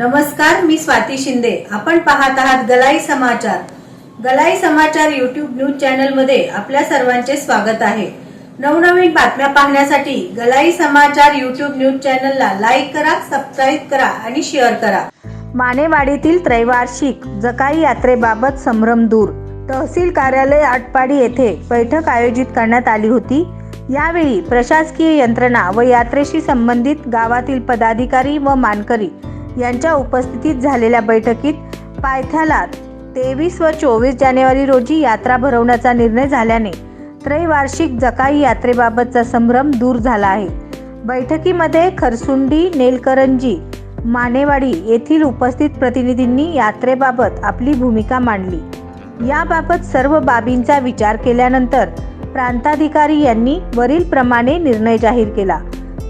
नमस्कार मी स्वाती शिंदे. आपण पाहत आहात गलाई समाचार. गलाई समाचार युट्यूब न्यूज चॅनलमध्ये आपल्या सर्वांचे स्वागत आहे. नवनवीन बातम्या पाहण्यासाठी गलाई समाचार युट्यूब न्यूज चॅनलला लाईक करा सबस्क्राईब करा आणि शेअर करा. मानेवाडीतील त्रैवार्षिक जकाई यात्रेबाबत संभ्रम दूर. तहसील कार्यालय आटपाडी येथे बैठक आयोजित करण्यात आली होती. यावेळी प्रशासकीय यंत्रणा व यात्रेशी संबंधित गावातील पदाधिकारी व मानकरी यांच्या उपस्थितीत झालेल्या बैठकीत पायथ्याला तेवीस व चोवीस जानेवारी रोजी यात्रा भरवण्याचा निर्णय झाल्याने त्रैवार्षिक जकाई यात्रेबाबतचा संभ्रम दूर झाला आहे. बैठकीमध्ये खरसुंडी नेलकरंजी मानेवाडी येथील उपस्थित प्रतिनिधींनी यात्रेबाबत आपली भूमिका मांडली. याबाबत सर्व बाबींचा विचार केल्यानंतर प्रांताधिकारी यांनी वरील प्रमाणे निर्णय जाहीर केला.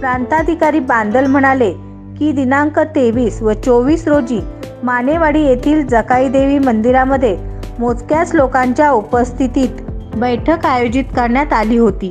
प्रांताधिकारी बांदल म्हणाले की दिनांक तेवीस व चोवीस रोजी मानेवाडी येथील जकाईदेवी मंदिरामध्ये मोजक्याच लोकांच्या उपस्थितीत बैठक आयोजित करण्यात आली होती.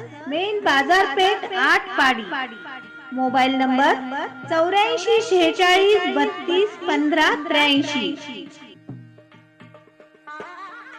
main बाजारपेठ आठ पाडी. मोबाईल नंबर चौऱ्याऐंशी शेहेचाळीस बत्तीस पंधरा त्र्याऐंशी.